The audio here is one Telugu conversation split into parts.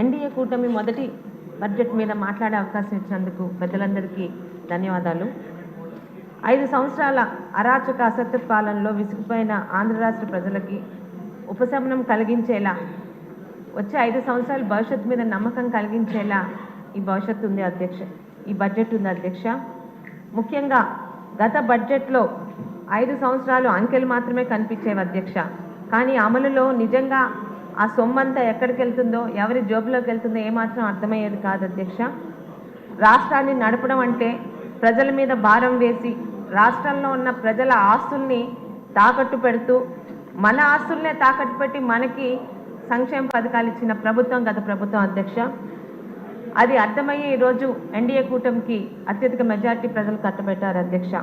ఎన్డీఏ కూటమి మొదటి బడ్జెట్ మీద మాట్లాడే అవకాశం ఇచ్చినందుకు ప్రజలందరికీ ధన్యవాదాలు. ఐదు సంవత్సరాల అరాచక అసత్య పాలనలో విసిగిపోయిన ఆంధ్ర రాష్ట్ర ప్రజలకి ఉపశమనం కలిగించేలా వచ్చే ఐదు సంవత్సరాల భవిష్యత్తు మీద నమ్మకం కలిగించేలా ఈ భవిష్యత్తు ఉంది అధ్యక్ష ఈ బడ్జెట్ ఉంది అధ్యక్ష. ముఖ్యంగా గత బడ్జెట్లో ఐదు సంవత్సరాలు అంకెలు మాత్రమే కనిపించేవి అధ్యక్ష. కానీ అమలులో నిజంగా ఆ సొమ్మంతా ఎక్కడికి వెళ్తుందో ఎవరి జోబులోకి వెళ్తుందో ఏమాత్రం అర్థమయ్యేది కాదు అధ్యక్ష. రాష్ట్రాన్ని నడపడం అంటే ప్రజల మీద భారం వేసి రాష్ట్రంలో ఉన్న ప్రజల ఆస్తుల్ని తాకట్టు పెడుతూ మన ఆస్తుల్నే తాకట్టు పెట్టి మనకి సంక్షేమ పథకాలు ఇచ్చిన ప్రభుత్వం గత ప్రభుత్వం అధ్యక్ష. అది అర్థమయ్యే ఈరోజు ఎన్డీఏ కూటమికి అత్యధిక మెజార్టీ ప్రజలు కట్టబెట్టారు అధ్యక్ష.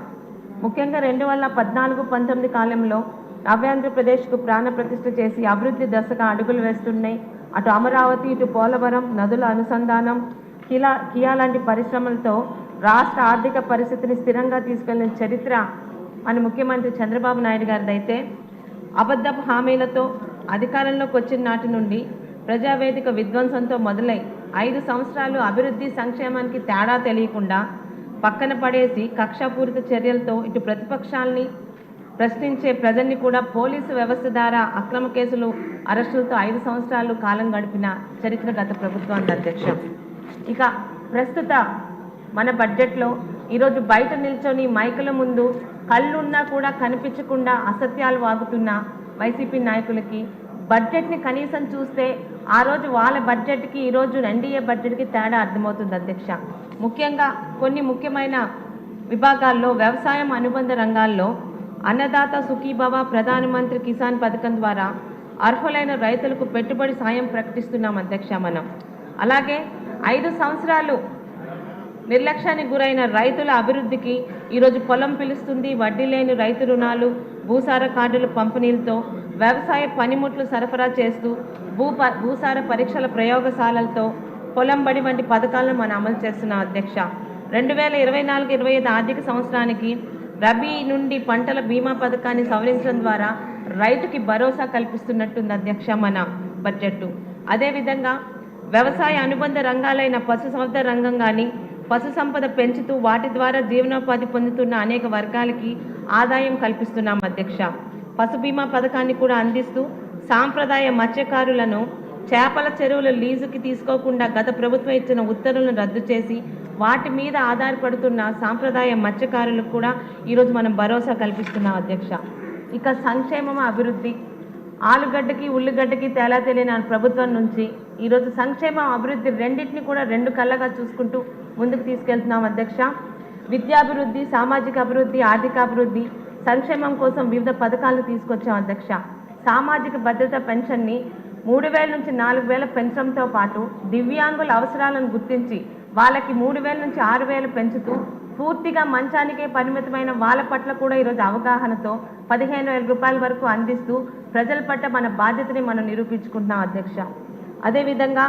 ముఖ్యంగా రెండు వేల పద్నాలుగు పంతొమ్మిది కాలంలో నవ్యాంధ్రప్రదేశ్కు ప్రాణ ప్రతిష్ఠ చేసి అభివృద్ధి దశగా అడుగులు వేస్తున్నాయి. అటు అమరావతి ఇటు పోలవరం నదుల అనుసంధానం కిలా కియా లాంటి పరిశ్రమలతో రాష్ట్ర ఆర్థిక పరిస్థితిని స్థిరంగా తీసుకెళ్ళిన చరిత్ర మన ముఖ్యమంత్రి చంద్రబాబు నాయుడు గారిదైతే అబద్ధపు హామీలతో అధికారంలోకి వచ్చిన నాటి నుండి ప్రజావేదిక విధ్వంసంతో మొదలై ఐదు సంవత్సరాలు అభివృద్ధి సంక్షేమానికి తేడా తెలియకుండా పక్కన పడేసి కక్షాపూరిత చర్యలతో ఇటు ప్రతిపక్షాల్ని ప్రశ్నించే ప్రజల్ని కూడా పోలీసు వ్యవస్థ ద్వారా అక్రమ కేసులు అరెస్టులతో ఐదు సంవత్సరాలు కాలం గడిపిన చరిత్ర గత ప్రభుత్వానికి అధ్యక్ష. ఇక ప్రస్తుత మన బడ్జెట్లో ఈరోజు బయట నిల్చొని మైకుల ముందు కళ్ళున్నా కూడా కనిపించకుండా అసత్యాలు వాగుతున్న వైసీపీ నాయకులకి బడ్జెట్ని కనీసం చూస్తే ఆ రోజు వాళ్ళ బడ్జెట్కి ఈరోజు ఎన్డీఏ బడ్జెట్కి తేడా అర్థమవుతుంది అధ్యక్ష. ముఖ్యంగా కొన్ని ముఖ్యమైన విభాగాల్లో వ్యవసాయం అనుబంధ రంగాల్లో అన్నదాత సుఖీభవ ప్రధానమంత్రి కిసాన్ పథకం ద్వారా అర్హులైన రైతులకు పెట్టుబడి సాయం ప్రకటిస్తున్నాం అధ్యక్ష మనం. అలాగే ఐదు సంవత్సరాలు నిర్లక్ష్యానికి గురైన రైతుల అభివృద్ధికి ఈరోజు పొలం పిలుస్తుంది. వడ్డీ లేని రైతు రుణాలు భూసార కార్డుల పంపిణీలతో వ్యవసాయ పనిముట్లు సరఫరా చేస్తూ భూ ప- భూసార పరీక్షల ప్రయోగశాలలతో పొలం బడి వంటి పథకాలను మనం అమలు చేస్తున్నాం అధ్యక్ష. రెండు వేల ఇరవై నాలుగు ఇరవై ఐదు ఆర్థిక సంవత్సరానికి రబీ నుండి పంటల బీమా పథకాన్ని సవరించడం ద్వారా రైతుకి భరోసా కల్పిస్తున్నట్టుంది అధ్యక్ష మన బడ్జెట్ అదేవిధంగా వ్యవసాయ అనుబంధ రంగాలైన పశుసంపద రంగం కానీ పశు సంపద పెంచుతూ వాటి ద్వారా జీవనోపాధి పొందుతున్న అనేక వర్గాలకి ఆదాయం కల్పిస్తున్నాం అధ్యక్ష. పశు బీమా పథకాన్ని కూడా అందిస్తూ సాంప్రదాయ మత్స్యకారులను చేపల చెరువుల లీజుకి తీసుకోకుండా గత ప్రభుత్వం ఇచ్చిన ఉత్తర్వులను రద్దు చేసి వాటి మీద ఆధారపడుతున్న సాంప్రదాయ మత్స్యకారులకు కూడా ఈరోజు మనం భరోసా కల్పిస్తున్నాం అధ్యక్ష. ఇక సంక్షేమం అభివృద్ధి. ఆలుగడ్డకి ఉల్లిగడ్డకి తేలా తెలియని ప్రభుత్వం నుంచి ఈరోజు సంక్షేమం అభివృద్ధి రెండింటిని కూడా రెండు కళ్ళగా చూసుకుంటూ ముందుకు తీసుకెళ్తున్నాం అధ్యక్ష. విద్యాభివృద్ధి సామాజిక అభివృద్ధి ఆర్థికాభివృద్ధి సంక్షేమం కోసం వివిధ పథకాలను తీసుకొచ్చాం అధ్యక్ష. సామాజిక భద్రత పెన్షన్ని మూడు వేల నుంచి నాలుగు వేల పెంచడంతో పాటు దివ్యాంగుల అవసరాలను గుర్తించి వాళ్ళకి మూడు వేల నుంచి ఆరు వేలు పెంచుతూ పూర్తిగా మంచానికే పరిమితమైన వాళ్ళ పట్ల కూడా ఈరోజు అవగాహనతో పదిహేను వేల రూపాయల వరకు అందిస్తూ ప్రజల పట్ల మన బాధ్యతని మనం నిరూపించుకుంటున్నాం అధ్యక్ష. అదేవిధంగా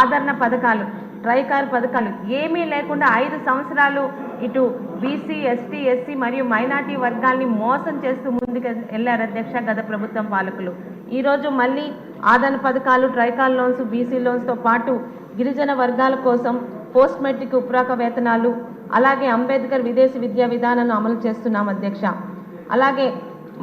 ఆదరణ పథకాలు ట్రైకార్ పథకాలు ఏమీ లేకుండా ఐదు సంవత్సరాలు ఇటు బీసీ ఎస్టీ ఎస్సీ మరియు మైనార్టీ వర్గాల్ని మోసం చేస్తూ ముందుకు వెళ్ళారు అధ్యక్ష గత ప్రభుత్వం పాలకులు. ఈరోజు మళ్ళీ ఆదరణ పథకాలు ట్రైకాల్ లోన్స్ బీసీ లోన్స్తో పాటు గిరిజన వర్గాల కోసం పోస్ట్ మెట్రిక్ ఉప్రాక వేతనాలు అలాగే అంబేద్కర్ విదేశీ విద్యా విధానాన్ని అమలు చేస్తున్నాం అధ్యక్ష. అలాగే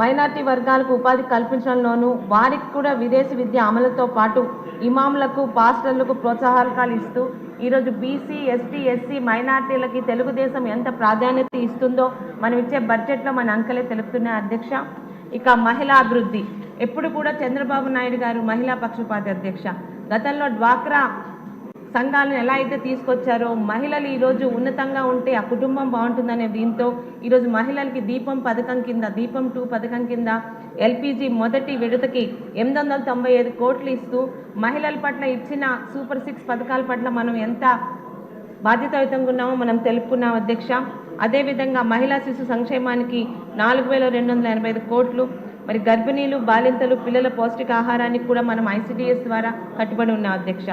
మైనార్టీ వర్గాలకు ఉపాధి కల్పించడంలోనూ వారికి కూడా విదేశీ విద్య అమలుతో పాటు ఇమాములకు పాస్టర్లకు ప్రోత్సాహకాలు ఇస్తూ ఈరోజు బీసీ ఎస్టీ ఎస్సీ మైనార్టీలకి తెలుగుదేశం ఎంత ప్రాధాన్యత ఇస్తుందో మనం ఇచ్చే బడ్జెట్లో మన అంకెలే తెలుపుతున్నాయి అధ్యక్ష. ఇక మహిళా అభివృద్ధి. ఎప్పుడు కూడా చంద్రబాబు నాయుడు గారు మహిళా పక్షపాతి అధ్యక్ష. గతంలో డ్వాక్రా సంఘాలను ఎలా అయితే తీసుకొచ్చారో మహిళలు ఈరోజు ఉన్నతంగా ఉంటే ఆ కుటుంబం బాగుంటుందనే దీంతో ఈరోజు మహిళలకి దీపం పథకం కింద దీపం టూ పథకం కింద ఎల్పిజి మొదటి విడతకి ఎనిమిది వందల తొంభై ఐదు కోట్లు ఇస్తూ మహిళల పట్ల ఇచ్చిన సూపర్ సిక్స్ పథకాల పట్ల మనం ఎంత బాధ్యతాయుతంగా ఉన్నామో మనం తెలుపుకున్నాం అధ్యక్ష. అదేవిధంగా మహిళా శిశు సంక్షేమానికి నాలుగు వేల రెండు వందల ఎనభై ఐదు కోట్లు. మరి గర్భిణీలు బాలింతలు పిల్లల పౌష్టికాహారానికి కూడా మనం ఐసిడిఎస్ ద్వారా కట్టుబడి ఉన్నాం అధ్యక్ష.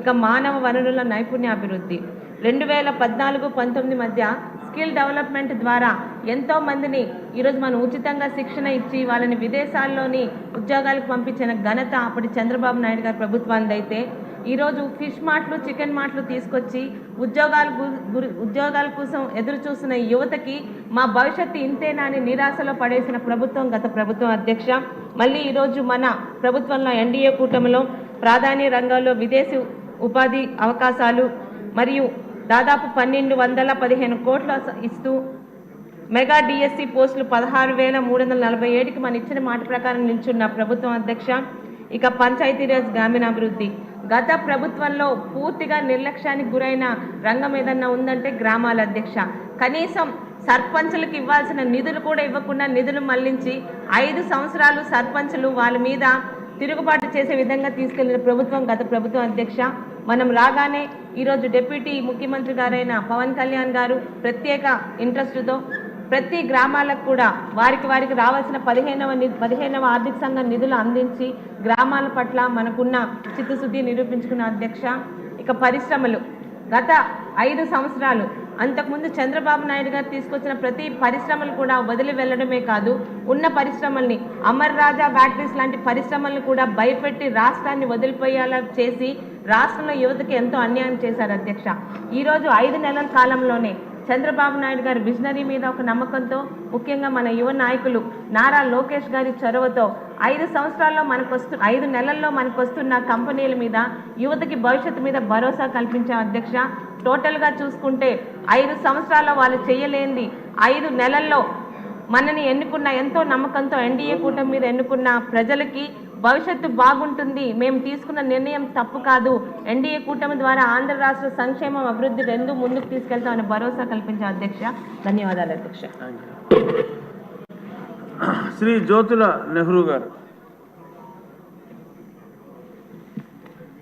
ఇక మానవ వనరుల నైపుణ్య అభివృద్ధి రెండు వేల పద్నాలుగు పంతొమ్మిది మధ్య స్కిల్ డెవలప్మెంట్ ద్వారా ఎంతో మందిని ఈరోజు మనం ఉచితంగా శిక్షణ ఇచ్చి వాళ్ళని విదేశాల్లోని ఉద్యోగాలకు పంపించిన ఘనత అప్పటి చంద్రబాబు నాయుడు గారి ప్రభుత్వానికి అయితే ఈరోజు ఫిష్ మార్ట్లు చికెన్ మార్ట్లు తీసుకొచ్చి ఉద్యోగాల ఉద్యోగాల కోసం ఎదురు చూసిన యువతకి మా భవిష్యత్తు ఇంతేనా అని నిరాశలో పడేసిన ప్రభుత్వం గత ప్రభుత్వం అధ్యక్ష. మళ్ళీ ఈరోజు మన ప్రభుత్వంలో ఎన్డీఏ కూటమిలో ప్రాధాన్య రంగాల్లో విదేశీ ఉపాధి అవకాశాలు మరియు దాదాపు పన్నెండు వందల పదిహేను కోట్ల ఇస్తూ మెగా డిఎస్సి పోస్టులు పదహారు వేల మూడు వందల నలభై ఏడుకి మన ఇచ్చిన మాట ప్రకారం నిల్చున్న ప్రభుత్వం అధ్యక్ష ఇక పంచాయతీరాజ్ గ్రామీణాభివృద్ధి. గత ప్రభుత్వంలో పూర్తిగా నిర్లక్ష్యానికి గురైన రంగం ఏదన్నా ఉందంటే గ్రామాల అధ్యక్ష. కనీసం సర్పంచులకు ఇవ్వాల్సిన నిధులు కూడా ఇవ్వకుండా నిధులు మళ్ళించి ఐదు సంవత్సరాలు సర్పంచులు వాళ్ళ మీద తిరుగుబాటు చేసే విధంగా తీసుకెళ్ళిన ప్రభుత్వం గత ప్రభుత్వం అధ్యక్ష. మనం రాగానే ఈరోజు డిప్యూటీ ముఖ్యమంత్రి గారైన పవన్ కళ్యాణ్ గారు ప్రత్యేక ఇంట్రెస్ట్తో ప్రతి గ్రామాలకు కూడా వారికి వారికి రావాల్సిన పదిహేనవ ని- పదిహేనవ ఆర్థిక సంఘం నిధులు అందించి గ్రామాల పట్ల మనకున్న చిత్తశుద్ధి నిరూపించుకున్న అధ్యక్ష. ఇక పరిశ్రమలు. గత ఐదు సంవత్సరాలు అంతకుముందు చంద్రబాబు నాయుడు గారు తీసుకొచ్చిన ప్రతి పరిశ్రమలు కూడా వదిలి వెళ్ళడమే కాదు ఉన్న పరిశ్రమల్ని అమర్ రాజా బ్యాటరీస్ లాంటి పరిశ్రమలను కూడా భయపెట్టి రాష్ట్రాన్ని వదిలిపోయేలా చేసి రాష్ట్రంలో యువతకి ఎంతో అన్యాయం చేశారు అధ్యక్ష. ఈరోజు ఐదు నెలల కాలంలోనే చంద్రబాబు నాయుడు గారి విజనరీ మీద ఒక నమ్మకంతో ముఖ్యంగా మన యువ నాయకులు నారా లోకేష్ గారి చొరవతో ఐదు సంవత్సరాల్లో మనకు వస్తు ఐదు నెలల్లో మనకు వస్తున్న కంపెనీల మీద యువతకి భవిష్యత్తు మీద భరోసా కల్పించాం అధ్యక్ష టోటల్గా చూసుకుంటే ఐదు సంవత్సరాల్లో వాళ్ళు చేయలేంది. ఐదు నెలల్లో మనని ఎన్నుకున్న ఎంతో నమ్మకంతో ఎన్డీఏ కూటమి మీద ఎన్నుకున్న ప్రజలకి భవిష్యత్తు బాగుంటుంది. మేము తీసుకున్న నిర్ణయం తప్పు కాదు. ఎన్డీఏ కూటమి ద్వారా ఆంధ్ర రాష్ట్ర సంక్షేమం అభివృద్ధి రెండు ముందుకు తీసుకెళ్తామని భరోసా కల్పించే అధ్యక్ష. ధన్యవాదాలు అధ్యక్ష. శ్రీ జ్యోతుల నెహ్రూ గారు